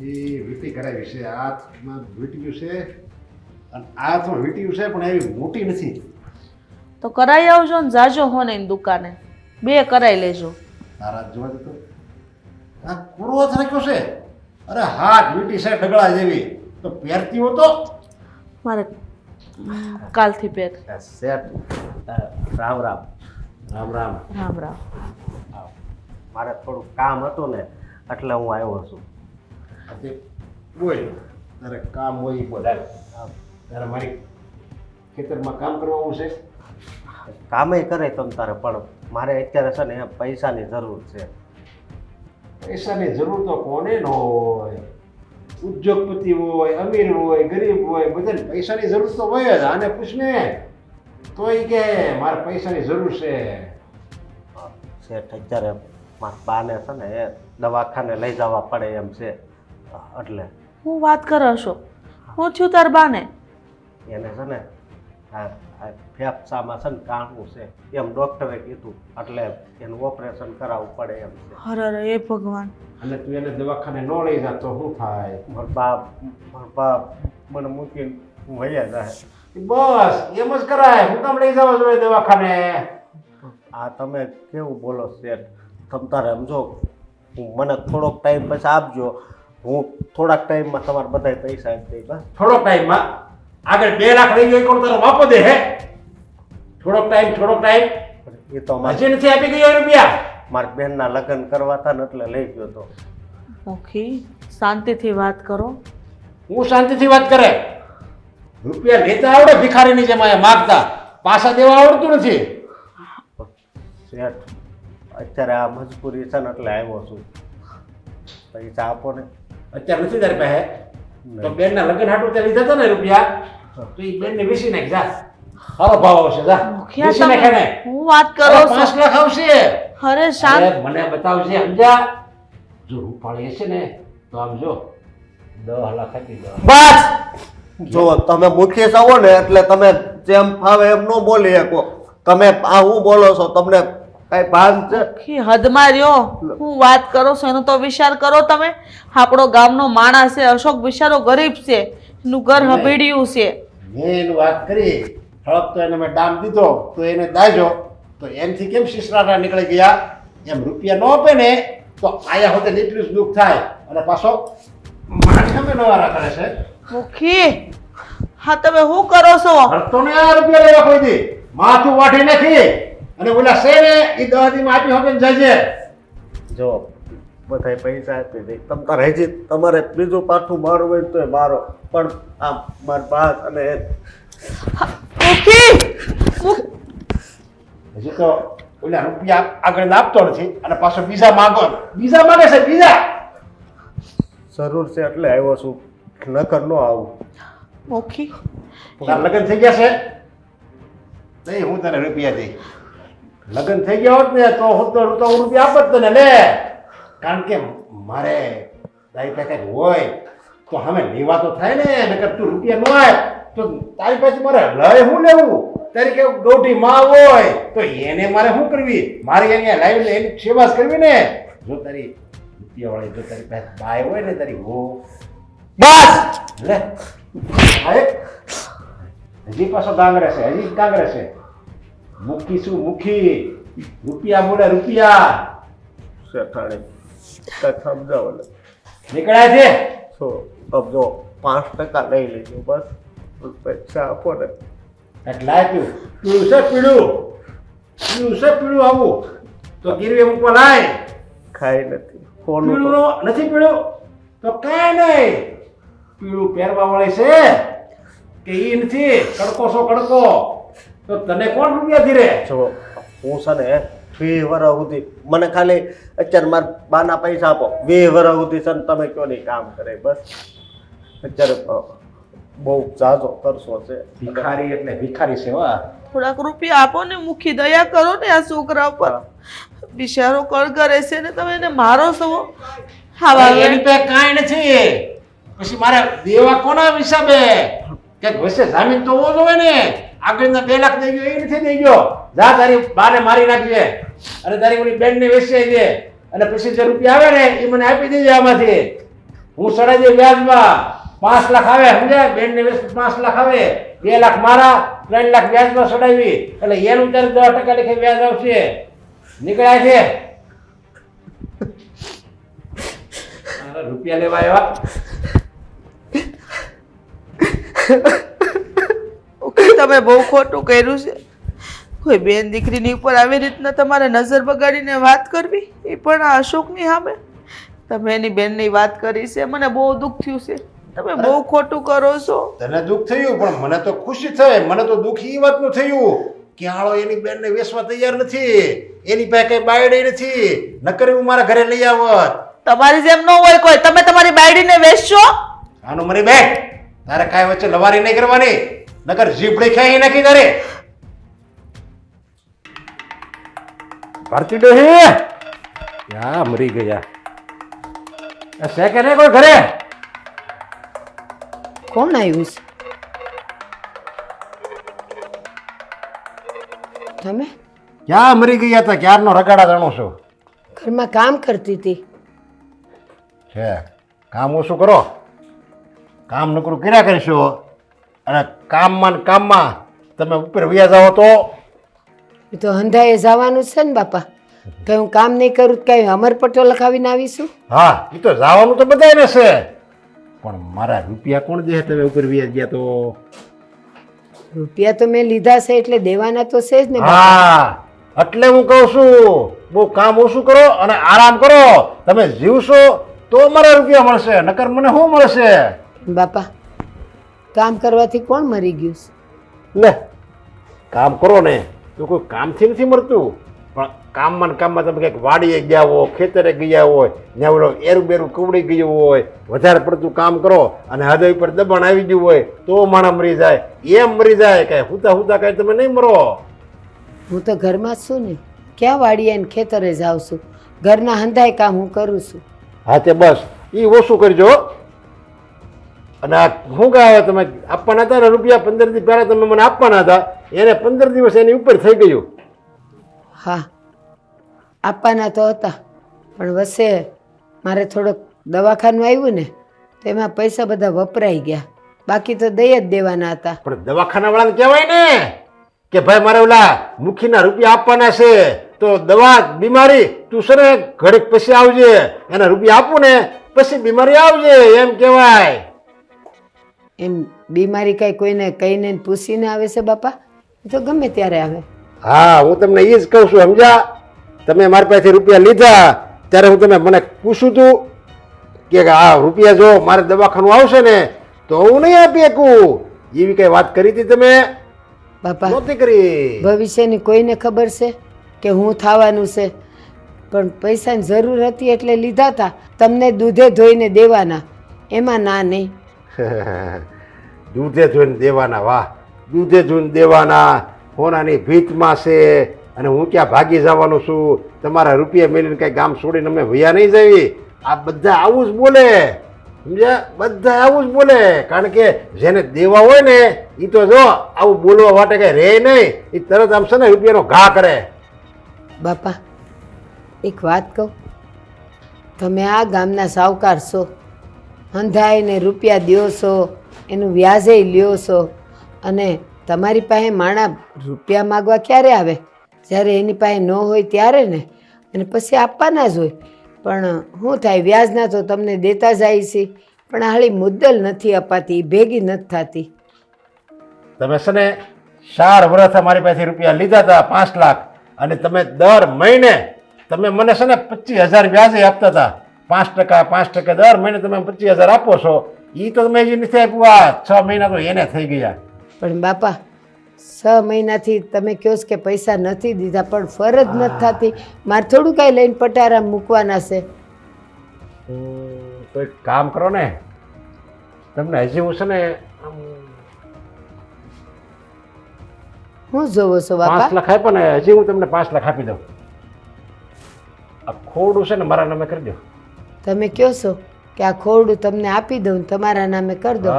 એ વીંટી કરાવી છે. હાથમાં વીટ્યું છે. અને આ તો વીટ્યું છે પણ એવી મોટી નથી. તો કરાઈ આવજો ને જાજો હો ને દુકાને. બે કરાઈ લેજો. તારા જોવા દે તો. આ કુરો જ રાખ્યો છે. અરે હાથ વીટી છે ડગળા જેવી. તો પહેરતી હો તો. મારે કાલથી પહેર. સેટ રામ રામ. રામ રામ. રામ રામ. હા. મારે થોડું કામ હતું ને એટલે હું આવ્યો છું. આ તે બોલ તારે કામ હોય એ બોલ તારે મારી ખેતરમાં કામ કરવાનું છે. કામે કરે તમ તારે પણ મારે અત્યારે છે ને પૈસાની જરૂર છે. પૈસાની જરૂર તો કોને ન હોય. ઉદ્યોગપતિ હોય અમીર હોય ગરીબ હોય બધાને પૈસાની જરૂર તો હોય જ. આને પૂછ ને તોય કે મારે પૈસાની જરૂર છે. શેઠ અત્યારે મારા બાને છે ને એ દવાખાને લઈ જવા પડે એમ છે. એટલે? હું વાત કરો છો હું છું તાર બાને. એને છે ને ફેફસામાં છે ને કાણું છે. એમ ડૉક્ટરે કીધું એટલે એનું ઓપરેશન કરાવવું પડે એમ છે. હરે એ ભગવાન. અને તું એને દવાખાને ન લઈ જા તો શું થાય? મારા બાપ મારા બાપ મને મૂકીને વયા જાય. બસ એમ જ કરાય. હું કામ લઈ જવા જોઈએ દવાખાને? આ તમે કેવું બોલો શેઠ? તમ તારે સમજો હું મને થોડોક ટાઈમ પછી આપજો. હું થોડાક ટાઈમમાં તમારે બધા પૈસા આપી દઈ થોડોક ટાઈમમાં? આગળ બે લાખ રહી ગયો કોણ તારો વાપો દે હે? થોડોક ટાઈમ થોડોક ટાઈમ. એ તો હજી નથી આપી ગયો રૂપિયા? મારા બહેનના લગ્ન કરવા હતા ને એટલે લઈ ગયો તો. મુખી શાંતિથી વાત કરો. હું શાંતિથી વાત કરે? રૂપિયા લેતા આવડે ભિખારીની જેમ અહીંયા માગતા. પાછા દેવા આવડતું નથી. શેઠ અત્યારે આ મજબૂરી છે ને એટલે આવ્યો છું. પૈસા આપો ને. અત્યારે નથી તારી પાસે. તો. બેનના લગ્ન હાટું ત્યાં લીધા હતા ને રૂપિયા? તો એ બેનને વેચી નાખ જા. સારો ભાવ આવશે જા. મુખિયા વેચી નાખે ને. હું વાત કરો પાંચ લાખ આવશે. અરે શાંત. મને બતાવજે સમજા? જો રૂપાળી હશે ને તો આમ જો દસ લાખ આપી દો. બસ! જો તમે મુખી છો ને એટલે તમે જેમ ફાવે એમ ન બોલી શકો. તમે આ હું બોલો છો તમને કઈ ભાન છે? હદમાં રહ્યો. હું વાત કરો છો એનો તો વિચાર કરો તમે. આપણો ગામનો માણસ છે અશોક બિચારો ગરીબ છે એનું ઘર હબીડિયું છે. મેં એનું વાત કરી હળપ તો એને મેં દામ દીધો તો એને દાજો તો એમથી કેમ શિશરાટા નીકળી ગયા? એમ રૂપિયા ન આપે ને તો આયા હોતે એટલું જ દુઃખ થાય. અને પાછો મારી સામે નવારા કરે છે. મુખી હા તમે શું કરો છો? હરતો ને આ રૂપિયા લેવા કોઈ દી? માથું વાટી નાખી અને ઓલા છે એ દવા દીમાં આપી હોતે જજે. જો બધાય પૈસા આપી દે તમ તારે હજી તમારે બીજું પાઠું મારું હોય તો મારો. પણ આમ માર પાસ અને ઓકે. હજી તો ઓલા રૂપિયા આગળ આપતો નથી અને પાછો બીજા માંગો બીજા માંગે છે બીજા. જરૂર છે એટલે આવ્યો છું. નકર નો આવું. ઓકે. તારા લગ્ન થઈ ગયા છે? નહીં હું તને રૂપિયા દઈ. લગ્ન થઈ ગયા હોત ને તો હું તો હું રૂપિયા આપત તને લે. કારણ કે મારે તારી પાસે કંઈક હોય તો હવે લેવા તો થાય ને, નકર તું રૂપિયા ન આય તો તારી પાસે મારે લય હું લેવું? તારી કે ગૌઠી માં હોય તો એને મારે શું કરવી? મારે અહીંયા લાવીને એની સેવા કરવી ને. જો તારી રૂપિયા વાળી જો તારી પાસે બાય હોય ને તારી હો બસ! લે. હજી પાછો ગાંગરે છે, હજી ગાંગરે છે. મુખી શું? મુખી રૂપિયા બોલે રૂપિયા. શેઠાણી કંઈક સમજાવો ને. નીકળ્યા છે? સો अब પાંચ ટકા લઈ લેજો બસ. પૈસા આપો ને. એટલે આપ્યું પીળું છે પીળું. પીળું છે પીળું આવું. તો ગીરવે મૂકવા લાય. ખાઈ નથી. પીળું નથી પીળું? તો કાંઈ નહીં. પીળું પહેરવા મળે છે કે એ નથી? કડકો છો કડકો. તો તને કોણ રૂપિયા ધીરે જો હું છે ને વીસ વર્ષ સુધી મને ખાલી અત્યારે મારા બાના પૈસા આપો. બે વર્ષ સુધી છે ને તમે કયો નહીં કામ કરે બસ. અત્યારે બહુ જાજો કરશો છે. ભિખારી એટલે ભિખારી સેવા થોડાક રૂપિયા આપો ને મુખી દયા કરો ને આ છોકરા ઉપર. બિચારો કળગરે છે ને તમે એને મારો છો. હા એની પે પાસે છે નથી પછી મારે દેવા કોના હિસાબે? કે ઘસે જામીન તો હોવો જોઈએ ને. આગળના બે લાખ દઈ ગયો એ નથી દઈ ગયો. જા તારી બાને મારી નાખજે. અને તારી ઓલી બેનને વેચાઈ દે. અને પછી જે રૂપિયા આવે ને એ મને આપી દેજે આમાંથી. હું સડાઈ દે વ્યાજમાં. પાંચ લાખ આવે સમજે બેન ને વેસ પાંચ લાખ આવે. બે લાખ મારા ત્રણ લાખ વ્યાજમાં સડાવી. એટલે એનું ત્યારે દસ ટકા લેખે વ્યાજ આવશે. નીકળ્યા છે? રૂપિયા લેવા આવ્યા? તમે બહુ ખોટું કર્યું છે. કોઈ બેન દીકરીની ઉપર આવી રીતના તમારે નજર બગાડીને વાત કરવી એ પણ આ અશોકની સામે. તમે એની બેનની વાત કરી છે મને બહુ દુઃખ થયું છે. તમે બહુ ખોટું કરો છો. તને દુઃખ થયું પણ મને તો ખુશી થઈ. મને તો દુઃખ એ વાતનું થયું કે હાળો એની બેનને વેસવા તૈયાર નથી. એની પાસે કઈ બાયડી નથી. નકર હું મારા ઘરે લઈ આવત. તમારી જેમ ન હોય કોઈ. તમે તમારી બાયડીને વેચશો. આનું મને બેન તારે કાંઈ વચ્ચે લવારી નહીં કરવાની. નકર જીભડી ખાઈ નાખી તારે. ભરતી ડોહી. યા મરી ગયા. છે કે નહીં કોઈ ઘરે? કોણ આવ્યું છે? તમે? ક્યાં મરી ગયા હતા ક્યારનો રગાડા જાણો છો? ઘરમાં કામ કરતી હતી. છે. કામ ઓછું કરો. કામ નકરું કર્યા કરશો. અને કામમાં ને કામમાં તમે ઉપર વ્યા જાઓ તો એ તો હંધાએ જવાનું છે ને બાપા. તો હું કામ નહીં કરું તો કઈ અમર પટ્ટો લખાવીને આવીશું? હા એ તો જવાનું તો બધાને છે. પણ મારા રૂપિયા કોણ દે તમે ઉપર વ્યા ગયા તો? રૂપિયા તો મેં લીધા છે એટલે દેવાના તો છે જ ને. હા એટલે હું કહું છું બહુ કામ ઓછું કરો અને આરામ કરો. તમે જીવશો તો મારા રૂપિયા મળશે નકર મને શું મળશે? બાપા કામ કરવાથી કોણ મરી ગયું છે? લે કામ કરો ને. તો કોઈ કામથી નથી મળતું પણ કામમાં કામમાં તમે કંઈક વાડીએ ગયા હો ખેતરે ગયા હોય ત્યાં ઓલો એરું બેરું કવડી ગયું હોય વધારે પડતું કામ કરો અને હૃદય ઉપર દબાણ આવી ગયું હોય તો માણસ મરી જાય. એમ મરી જાય કાંઈ હુતા હુતા કાંઈ તમે નહીં મરો. હું તો ઘરમાં જ છું ને. ક્યાં વાડીએ ને ખેતરે જાઉં છું? ઘરના હંધાય કામ હું કરું છું. હા તે બસ. એ ઓછું કરજો અને આ શું કહે તમે આપવાના હતા ને રૂપિયા પંદર દિવસ પહેલાં તમે મને આપવાના હતા એને પંદર દિવસ એની ઉપર થઈ ગયું. હા આપવાના તો હતા પણ વસે મારે થોડોક દવાખાનું આવ્યું ને તો એમાં પૈસા બધા વપરાઈ ગયા. બાકી તો દઈ જ દેવાના હતા. પણ દવાખાના વાળાને કહેવાય ને કે ભાઈ મારે ઓલા મુખીના રૂપિયા આપવાના છે તો દવા બીમારી તું ને ઘડીક પછી આવજે એના રૂપિયા આપું ને પછી બીમારી આવજે એમ કહેવાય. એમ બીમારી કાંઈ કોઈને કહીને પૂછીને આવે છે બાપા? તો ગમે ત્યારે આવે. હા હું તમને એ જ કહું છું સમજા તમે મારી પાસેથી રૂપિયા લીધા ત્યારે હું તમે મને પૂછું તું કે આ રૂપિયા જો મારે દવાખાનું આવશે ને તો હું નહીં આપી શકું. એવી કઈ વાત કરી હતી તમે? બાપા નહોતી કરી. ભવિષ્યની કોઈને ખબર છે કે હું થવાનું છે? પણ પૈસાની જરૂર હતી એટલે લીધા હતા તમને દૂધે ધોઈને દેવાના. એમાં ના નહીં. દૂધે ધોઈને દેવાના વાહ, દૂધે ધોઈને દેવાના હોનાની ભીતમાં છે અને હું ક્યાં ભાગી જવાનો છું? તમારા રૂપિયા મેળવીને કંઈ ગામ છોડીને અમે વયા નહીં જવી આ બધા આવું જ બોલે. સમજ્યા? બધા આવું જ બોલે. કારણ કે જેને દેવા હોય ને એ તો જો આવું બોલવા માટે કંઈ રહે નહીં. એ તરત આમ છે ને રૂપિયાનો ઘા કરે. બાપા, એક વાત કહું. તમે આ ગામના સાવકાર છો. અંધાઈને રૂપિયા દો છો. એનું વ્યાજે લ્યો છો અને તમારી પાસે માણા રૂપિયા માગવા ક્યારે આવે? જ્યારે એની પાસે ન હોય ત્યારે ને. અને પછી આપવાના જ હોય. પણ શું થાય વ્યાજના તો તમને દેતા જાય છે. પણ હાળી મુદ્દલ નથી અપાતી, ભેગી નથી થતી. તમે છે ને ચાર વર્ષ અમારી પાસેથી રૂપિયા લીધા હતા, પાંચ લાખ. અને તમે દર મહિને તમે મને છે ને પચીસ હજાર વ્યાજે આપતા હતા. પાંચ ટકા પાંચ ટકા દર મહિને તમે પચીસ હજાર આપો છો. એ તો તમે જે નથી આપ્યું આ છ મહિના તો એને થઈ ગયા. પણ બાપા છ મહિનાથી તમે કહો કે પૈસા નથી દીધા પણ ફરજ નથી થતી. મારે થોડું કાંઈ લઈને પટારા મૂકવાના છે. તો એક કામ કરો ને. તમને હજી હું છે ને હું જોવો છો પાંચ બાપા? પાંચ લખાય પણ હજી હું તમને પાંચ લાખ આપી દઉં. આ ખોડું છે ને મારા નામે કરી દો. તમે કહો છો? કે આ ખોરડું તમને આપી દઉં તમારા નામે કરી દઉં.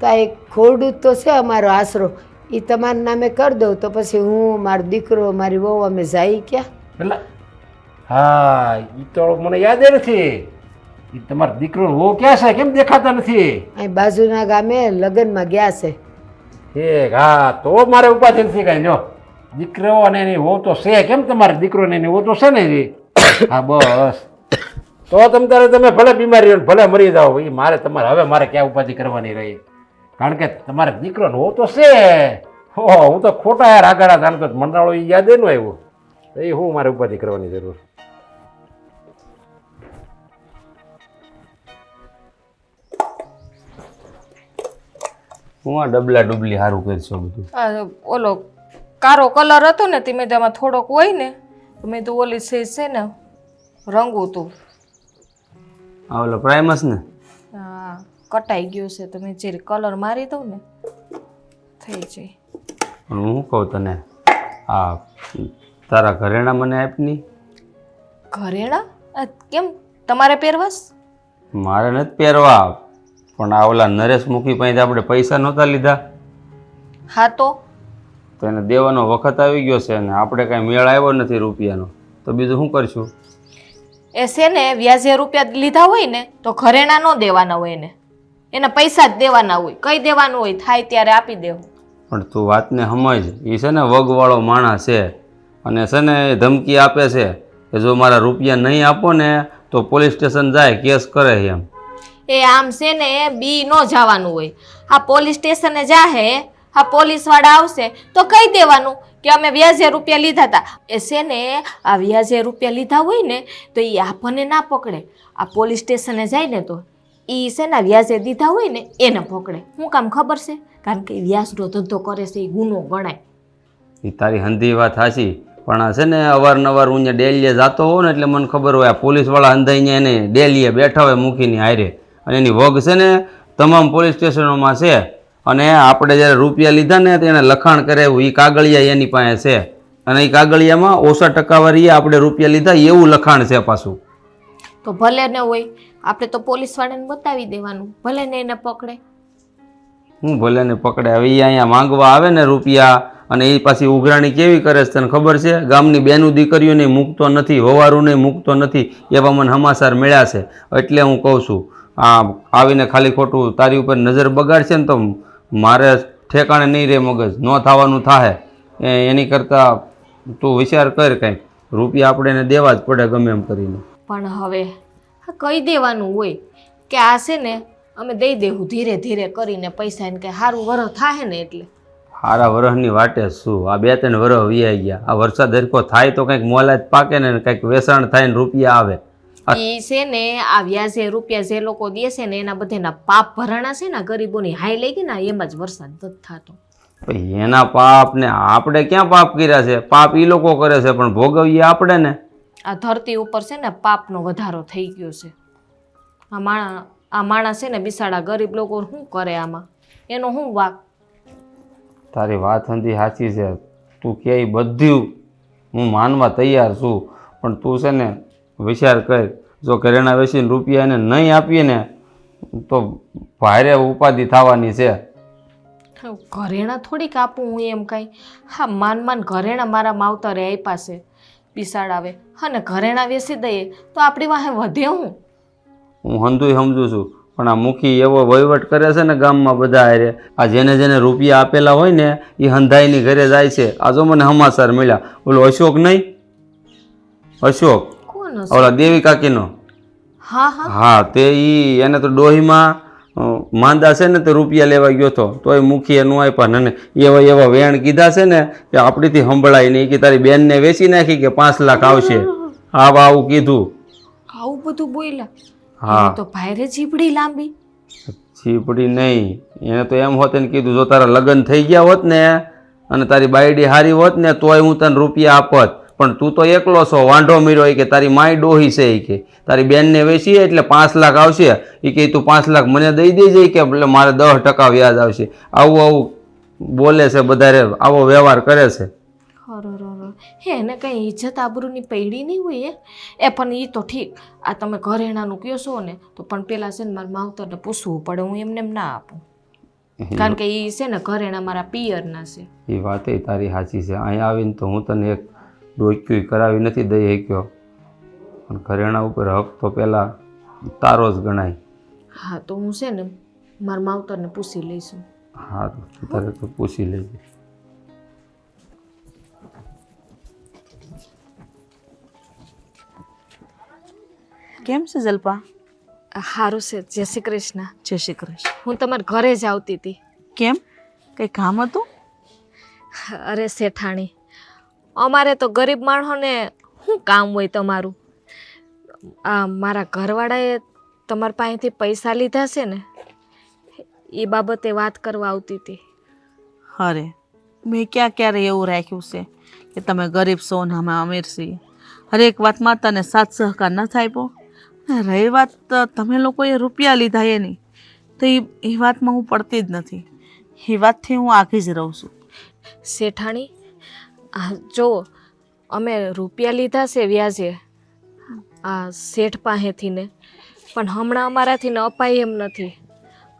તો આ એક ખોરડું તો છે અમારો આશરો. એ તમારા નામે કરી દઉં તો પછી હું મારો દીકરો મારી વહુ અમે જાય ક્યાં? હા એ તો મને યાદ નથી. એ તમારો દીકરો વહુ ક્યાં છે? કેમ દેખાતા નથી? અહીં બાજુના ગામે લગ્નમાં ગયા છે. ઠીક હા તો મારે ઉપાધિ નથી કાંઈ. જો દીકરો અને એની વહુ તો છે. કેમ તમારે દીકરો ને એની વહુ તો છે ને? હા બસ. તો તમ તારે તમે ભલે બીમારી હોય ભલે મરી જાઓ એ મારે તમારે હવે મારે ક્યાં ઉપાધિ કરવાની રહી? કારણ કે તમારે દીકરો હો તો છે. હો હું તો ખોટા યાર આગળ જાણતો. મંડાળો એ યાદ એનું આવ્યું. તો એ હું મારે ઉપાધિ કરવાની જરૂર? હું આ ડબલા ડુબલી સારું કરશો બધું? ઓલો કારો કલર હતો ને તે મેં તેમાં થોડોક હોય ને મેં તો ઓલી છે છે ને રંગું હતું આ ઓલો પ્રાઇમસ ને? હા કટાઈ ગયો છે તમે જે કલર મારી દઉં ને થઈ જાય. હું કહું તને આ તારા ઘરેણા મને આપની? ઘરેણા? કેમ? તમારે પહેરવાસ મારે નથી પહેરવા પણ આ ઓલા નરેશ મુખી પાસે આપણે પૈસા નહોતા લીધા. હા તો? તેને દેવાનો વખત આવી ગયો છે અને આપણે કાંઈ મેળ આવ્યો નથી રૂપિયાનો. તો બીજું શું કરશું? એ છે ને વ્યાજે રૂપિયા લીધા હોય ને તો ઘરેણા ન દેવાના હોય એને. એના પૈસા જ દેવાના હોય. કઈ દેવાનું હોય? થાય ત્યારે આપી દેવું. પણ તું વાતને સમજ. એ છે ને વગવાળો માણસ છે. અને છે ને એ ધમકી આપે છે કે જો મારા રૂપિયા નહીં આપો ને તો પોલીસ સ્ટેશન જાય કેસ કરે એમ. એ આમ છે ને બી ન જવાનું હોય. આ પોલીસ સ્ટેશને જાહે આ પોલીસવાળા આવશે, તો કહી દેવાનું કે અમે વ્યાજે રૂપિયા લીધા હતા. એ છે ને આ વ્યાજે રૂપિયા લીધા હોય ને, તો એ આપણને ના પકડે. આ પોલીસ સ્ટેશને જાય ને તો એ છે ને વ્યાજે દીધા હોય ને, એને પકડે. શું કામ ખબર છે? કારણ કે વ્યાજનો ધંધો કરે છે એ ગુનો ગણાય. એ તારી હંધી વાત હાચી, પણ આ છે ને અવારનવાર હું ડેલીએ જતો હોઉં ને, એટલે મને ખબર હોય આ પોલીસવાળા અંધાઈને એને ડેલીએ બેઠા હોય મૂકીને હારે. અને એની વગ છે ને તમામ પોલીસ સ્ટેશનોમાં છે. અને આપણે જ્યારે રૂપિયા લીધા ને તો એને લખાણ કરે એ કાગળિયા એની પાસે છે. અને એ કાગળિયામાં ઓછા ટકાવારીએ આપણે રૂપિયા લીધા એવું લખાણ છે પાછું. તો ભલે ને હોય આપણે તો પોલીસવાળાને બતાવી દેવાનું ભલે ને એને પકડે. હું ભલે ને પકડે હવે એ અહીંયા માંગવા આવે ને રૂપિયા અને એ પાછી ઉઘરાણી કેવી કરે છે તને ખબર છે? ગામની બેનું દીકરીઓને મૂકતો નથી હોવારુંને મૂકતો નથી એવા મને હમાસાર મળ્યા છે. એટલે હું કહું છું આ આવીને ખાલી ખોટું તારી ઉપર નજર બગાડશે ને તો મારે ઠેકાણે નહીં રહે મગજ ન થવાનું થાય એ એની કરતાં તું વિચાર કર કંઈક. રૂપિયા આપણે એને દેવા જ પડે ગમે એમ કરીને. પણ હવે કહી દેવાનું હોય? કે આ છે ને અમે દઈ દેવું ધીરે ધીરે કરીને પૈસા એને કે સારું વરહ થાય ને એટલે. હારા વરહની વાટે શું? આ બે ત્રણ વરહ વીઆઈ ગયા. આ વરસાદ હરખો થાય તો કંઈક મોલાજ પાકે ને કંઈક વેચાણ થાય ને રૂપિયા આવે. એ છે ને આ વ્યાજે રૂપિયા જે લોકો દે છે ને એના બધાના પાપ ભરાણા છે ને ગરીબોની હાઈ લઈ ગઈ ને એમાં જ વરસાદ નથી થતો. એના પાપ ને આપણે ક્યાં પાપ કર્યા છે? પાપ એ લોકો કરે છે પણ ભોગવીએ આપણે ને. આ ધરતી ઉપર છે ને પાપનો વધારો થઈ ગયો છે. આ માણા આ માણસ છે ને બિસાડા ગરીબ લોકો શું કરે આમાં? એનો શું વાક? તારી વાત હંધી સાચી છે. તું કે બધું હું માનવા તૈયાર છું. પણ તું છે ને વિચાર કર. જો ઘરેણા વેચીને રૂપિયા એને નહીં આપીએ ને તો ભારે ઉપાધિ થવાની છે. ઘરેણા થોડીક આપું હું એમ કાંઈ. હા માન માન ઘરેણા મારા માવતરે આપ્યા છે આવે અને ઘરેણા વેચી દઈએ તો આપણી વાહે વધે હું. હું હંધુય સમજું છું પણ આ મુખી એવો વહીવટ કરે છે ને ગામમાં બધા હારે આ જેને જેને રૂપિયા આપેલા હોય ને એ હંધાઈની ઘરે જાય છે. આ જો મને સમાચાર મળ્યા. ઓલો અશોક નહીં? અશોક? ઓલા દેવી કાકીનો? હા હા. હા તે ઈ એને તો ડોહીમાં માંદા છે ને તે રૂપિયા લેવા ગયો હતો તોય મુખીએ નો આપ્યા. ને એવા એવા વેણ કીધા છે ને કે આપણીથી સંભળાય નહીં. કે તારી બેનને વેચી નાખી કે પાંચ લાખ આવશે. આવા આવું કીધું. આવું બધું બોલ્યા. હા. તો ભાઈરે જીપડી લાંબી. જીપડી નહીં. એને તો એમ હોત ને કીધું જો તારા લગ્ન થઈ ગયા હોત ને અને તારી બાયડી હારી હોત ને તોય હું તને રૂપિયા આપત. પણ તું તો એકલો છો વાંઢો મીરો કે તારી માય ડોહી છે એ કે. તારી બેનને વેચીએ એટલે પાંચ લાખ આવશે. એ કે તું પાંચ લાખ મને દઈ દેજે કે એટલે મારે દસ ટકા વ્યાજ આવશે. આવું આવું બોલે છે બધારે આવો વ્યવહાર કરે છે. હે એને કંઈ ઇજ્જત આબરૂની પૈડી નહીં હોય એ? એ પણ એ તો ઠીક. આ તમે ઘરેણાનું કહો છો ને તો પણ પેલા છે ને મારા માવતરને પૂછવું પડે હું એમને એમ ના આપું. કારણ કે એ છે ને ઘરેણા મારા પિયરના છે. એ વાત તારી સાચી છે. અહીંયા આવીને તો હું તને એક ડોક્યુય કરાવી નથી દઈ શક્યો. પણ ઘરેણા ઉપર હક તો પહેલાં તારો જ ગણાય. હા તો હું છે ને મારા માવતરને પૂછી લઈશું. સારું તારે તો પૂછી લેજે. કેમ છે જલ્પા? સારું છે. જય શ્રી કૃષ્ણ. જય શ્રી કૃષ્ણ. હું તમારા ઘરે જ આવતી હતી. કેમ? કંઈ કામ હતું? અરે શેઠાણી અમારે તો ગરીબ માણસોને શું કામ હોય તમારું? આ મારા ઘરવાળાએ તમારા પાસેથી પૈસા લીધા છે ને એ બાબતે વાત કરવા આવતી હતી. અરે મેં ક્યાં ક્યારે એવું રાખ્યું છે કે તમે ગરીબ છો ને અમે અમીર છીએ? હરેક વાતમાં તને સાથ સહકાર ન થાય પો. ને રહી વાત તમે લોકોએ રૂપિયા લીધા એની તો એ એ વાતમાં હું પડતી જ નથી. એ વાતથી હું આખી જ રહું છું. શેઠાણી આ જો, અમે રૂપિયા લીધા છે વ્યાજે, આ શેઠ પાસેથી ને પણ હમણાં અમારાથી ન અપાય એમ નથી.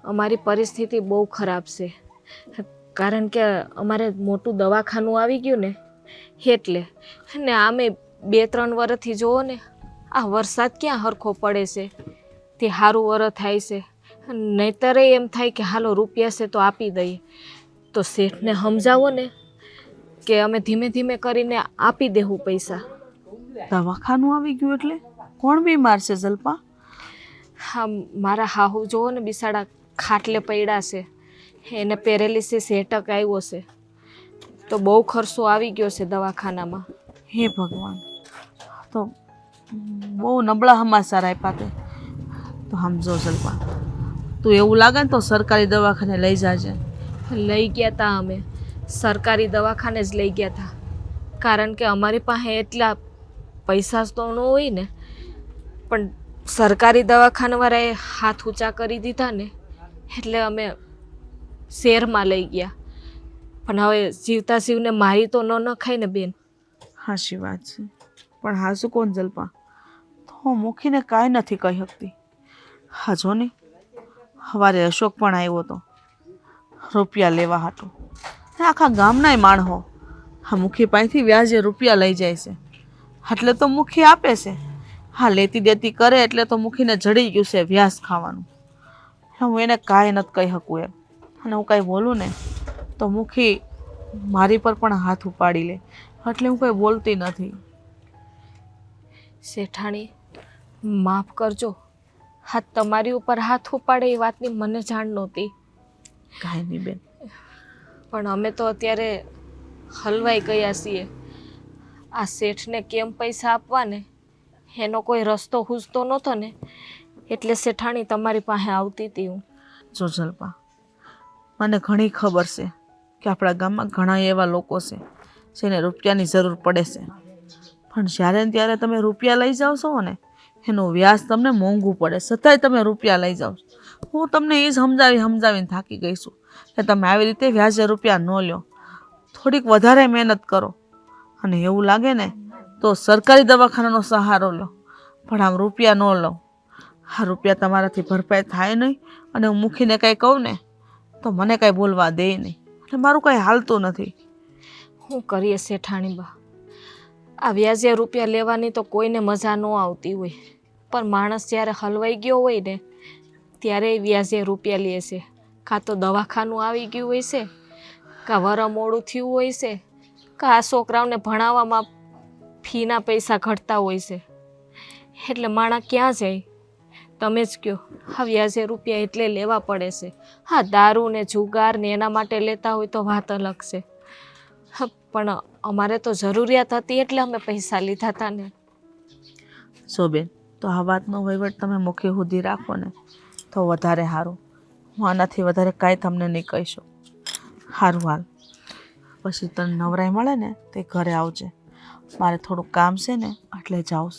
અમારી પરિસ્થિતિ બહુ ખરાબ છે. કારણ કે અમારે મોટું દવાખાનું આવી ગયું ને, એટલે. ને આમે બે ત્રણ વર્ષથી જુઓ ને, આ વરસાદ ક્યાં હરખો પડે છે? તે સારું વરસ થાય છે. નહીતરે એમ થાય કે, હાલો, રૂપિયા છે તો આપી દઈએ. તો શેઠને સમજાવો ને. કે અમે ધીમે ધીમે કરીને આપી દેવું પૈસા. દવાખાનું આવી ગયું એટલે? કોણ બીમાર છે જલ્પા? હા મારા હાહુ જોવો ને બિસાડા ખાટલે પડ્યા છે. એને પેરેલિસિસ હેટક આવ્યો છે. તો બહુ ખર્ચો આવી ગયો છે દવાખાનામાં. હે ભગવાન તો બહુ નબળા હમાસાર આપ્યા તે. તો સમજો જલ્પા તું એવું લાગે ને તો સરકારી દવાખાને લઈ જાજે. લઈ ગયા હતા અમે. સરકારી દવાખાને જ લઈ ગયા હતા કારણ કે અમારી પાસે એટલા પૈસા તો ન હોય ને. પણ સરકારી દવાખાનાવાળાએ હાથ ઊંચા કરી દીધા ને, એટલે અમે શેરમાં લઈ ગયા. પણ હવે જીવતા શિવને મારી તો ન નખાય ને બેન. હાશી વાત છે. પણ હાસુ કોણ જલ્પા? તો મૂકીને કાંઈ નથી કહી શકતી. હા, જો ને. સવારે અશોક પણ આવ્યો હતો રૂપિયા લેવા ને આખા ગામનાય માણસો હા મુખી પાસેથી વ્યાજે રૂપિયા લઈ જાય છે. એટલે તો મુખી આપે છે. હા લેતી દેતી કરે એટલે તો મુખીને જડી ગયું છે વ્યાસ ખાવાનું. હું એને કાંઈ નથી કહી શકું એમ. અને હું કાંઈ બોલું ને તો મુખી મારી પર પણ હાથ ઉપાડી લે. એટલે હું કંઈ બોલતી નથી. શેઠાણી માફ કરજો. હા તમારી ઉપર હાથ ઉપાડે એ વાતની મને જાણ નહોતી. કાંઈ નહીં બેન. પણ અમે તો અત્યારે હલવાઈ ગયા છીએ. આ શેઠને કેમ પૈસા આપવાને? એનો કોઈ રસ્તો હૂજતો નહોતો ને. એટલે શેઠાણી તમારી પાસે આવતી હતી હું. જો જલ્પા, મને ઘણી ખબર છે કે આપણા ગામમાં ઘણા એવા લોકો છે જેને રૂપિયાની જરૂર પડે છે. પણ જ્યારે ત્યારે તમે રૂપિયા લઈ જાઓ છો ને એનું વ્યાજ તમને મોંઘું પડે. છતાંય તમે રૂપિયા લઈ જાઓ. હું તમને એ સમજાવી સમજાવીને થાકી ગઈ છું કે તમે આવી રીતે વ્યાજે રૂપિયા ન લો થોડીક વધારે મહેનત કરો. અને એવું લાગે ને તો સરકારી દવાખાનાનો સહારો લો. પણ આમ રૂપિયા ન લો આ રૂપિયા તમારાથી ભરપાઈ થાય નહીં અને હું મૂકીને કાંઈ કહું ને તો મને કાંઈ બોલવા દે નહીં. એટલે મારું કાંઈ હાલતું નથી. હું કરીએ શેઠાણી બા. આ વ્યાજે રૂપિયા લેવાની તો કોઈને મજા ન આવતી હોય. પણ માણસ જ્યારે હલવાઈ ગયો હોય ને, ત્યારે વ્યાજે રૂપિયા લે છે. કાં તો દવાખાનું આવી ગયું હોય છે, કાં વર મોડું થયું હોય છે, કાં આ છોકરાઓને ભણાવવામાં ફીના પૈસા ઘટતા હોય છે. એટલે માણસ ક્યાં જાય? તમે જ કહો હા વ્યાજે રૂપિયા એટલે લેવા પડે છે. હા દારૂ ને જુગાર ને એના માટે લેતા હોય તો વાત અલગ છે. પણ અમારે તો જરૂરિયાત હતી એટલે અમે પૈસા લીધા હતા ને. જો બેન તો આ વાતનો વહીવટ તમે મુખ્ય સુધી રાખો ને તો વધારે સારું હું આનાથી વધારે કાંઈ તમને નહીં કહીશું સારું હાલ. પછી તને નવરાઈ મળે ને તે ઘરે આવજે. મારે થોડું કામ છે ને એટલે જાઉં